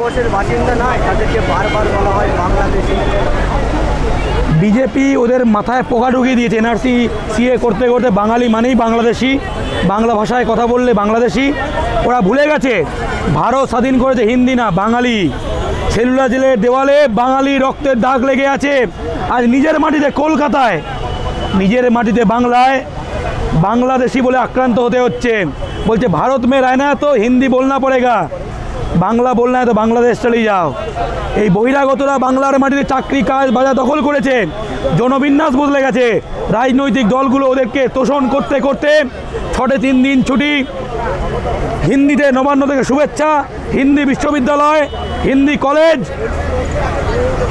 ভারতবর্ষের বাসিন্দা নয় তাদেরকে বারবার বলা হয় বাংলাদেশি। বিজেপি ওদের মাথায় পোকা ঢুকিয়ে দিয়েছে, এনআরসি, সিএ করতে করতে বাঙালি মানেই বাংলাদেশি। বাংলা ভাষায় কথা বললে বাংলাদেশি। ওরা ভুলে গেছে, ভারত স্বাধীন করেছে হিন্দি না, বাঙালি। সেলুলার জেলের দেওয়ালে বাঙালি রক্তের দাগ লেগে আছে। আজ নিজের মাটিতে কলকাতায়, নিজের মাটিতে বাংলায়, বাংলাদেশি বলে আক্রান্ত হতে হচ্ছে। বলছে, ভারত মে রায় না তো, হিন্দি বলনা পড়েগা। বাংলা বলনা তো বাংলাদেশ চলে যাও। এই বহিরাগতরা বাংলার মাটিতে চাকরি, কাজ, বাজার দখল করেছে জনবিন্যাস বদলে গেছে। রাজনৈতিক দলগুলো ওদেরকে তোষণ করতে করতে ছটে তিন দিন ছুটি। হিন্দিতে নবান্ন থেকে শুভেচ্ছা, হিন্দি বিশ্ববিদ্যালয়, Hindi college,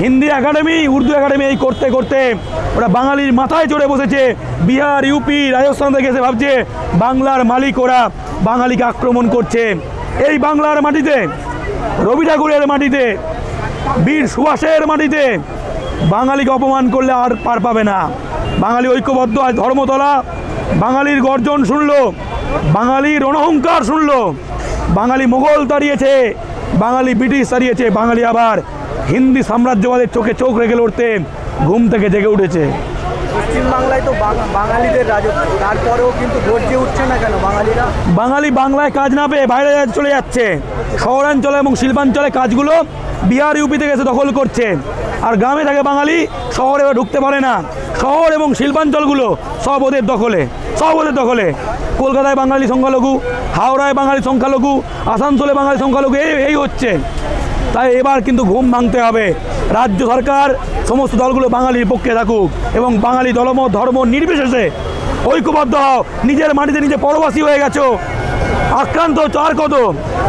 Hindi academy, Urdu academy এই করতে করতে ওরা বাঙালির মাথায় চড়ে বসেছে। বিহার, ইউপি, রাজস্থান থেকে এসে ভাবছে, বাংলার মালিক ওরা বাঙালিকে আক্রমণ করছে। এই বাংলার মাটিতে রবি ঠাকুরের মাটিতে, বীর সুভাষের মাটিতে। বাঙালিকে অপমান করলে আর পার পাবে না। বাঙালি ঐক্যবদ্ধ, আজ ধর্মতলা। বাঙালির গর্জন শুনল বাঙালির রণহংকার শুনল। বাঙালি মোগল তাড়িয়েছে, বাঙালি ব্রিটিশ তাড়িয়েছে, বাঙালি আবার হিন্দি সাম্রাজ্যবাদের চোখে চোখ রেখে লড়তে, ঘুম থেকে জেগে উঠেছে। পশ্চিমবাংলায় তো বাঙালিদের রাজত্ব। তারপরেও কিন্তু গর্জে উঠছে না কেন বাঙালিরা? বাঙালি বাংলায় কাজ না পেয়ে বাইরে চলে যাচ্ছে। শহরাঞ্চলে এবং শিল্পাঞ্চলে কাজগুলো বিহার ইউপি থেকে এসে দখল করছে। আর গ্রামে থাকে বাঙালি, শহরে ঢুকতে পারে না। শহর এবং শিল্পাঞ্চলগুলো সব ওদের দখলে, সব ওদের দখলে। কলকাতায় বাঙালি সংখ্যালঘু, হাওড়ায় বাঙালি সংখ্যালঘু, আসানসোলে বাঙালি সংখ্যালঘু, এই এই হচ্ছে। তাই এবার কিন্তু ঘুম ভাঙতে হবে। রাজ্য সরকার সমস্ত দলগুলো বাঙালির পক্ষে থাকুক এবং বাঙালি দলম, ধর্ম নির্বিশেষে ঐক্যবদ্ধ হও। নিজের মাটিতে নিজে পরবাসী হয়ে গেছো। আক্রান্ত আর কত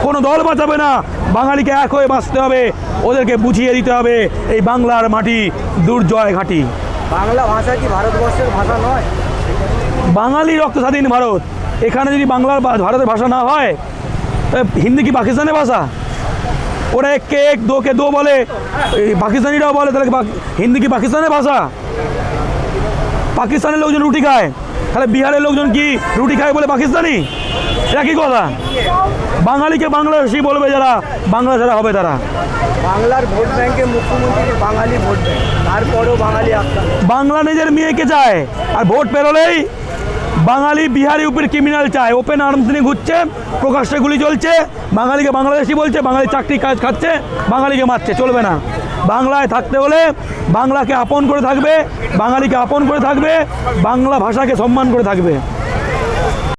কোনো দল বাঁচাবে না। বাঙালিকে এক হয়ে বাঁচতে হবে। ওদেরকে বুঝিয়ে দিতে হবে। এই বাংলার মাটি দুর্জয় ঘাটি। বাংলা ভাষা কি ভারতবর্ষের ভাষা নয়? বাঙালি রক্ত স্বাধীন ভারত। এখানে যদি বাংলার ভারতের ভাষা না হয় হিন্দি কি পাকিস্তানের ভাষা? ওরা এক এক দো কে দো বলে। পাকিস্তানিরাও বলে, তাহলে হিন্দি কি পাকিস্তানের ভাষা? পাকিস্তানের লোকজন রুটি খায়। তাহলে বিহারের লোকজন কি রুটি খায় বলে পাকিস্তানি? কি কথা। বাঙালিকে বাংলাদেশি বলবে যারা বাংলা যারা হবে তারা। বাংলার ভোট ব্যাংকে মুখ্যমন্ত্রী বাঙালি ভোট দেয় তারপরেও বাঙালি বাংলা নিজের মেয়েকে চায় আর ভোট পেরোলেই বাঙালি বিহারি উপর ক্রিমিনাল চায়। ওপেন আর্মস নিয়ে ঘুরছে প্রকাশ্যে গুলি চলছে বাঙালিকে বাংলাদেশি বলছে বাঙালি চাকরি কাজ খাচ্ছে বাঙালিকে মারছে চলবে না। বাংলায় থাকতে হলে বাংলাকে আপন করে থাকবে বাঙালিকে আপন করে থাকবে বাংলা ভাষাকে সম্মান করে থাকবে।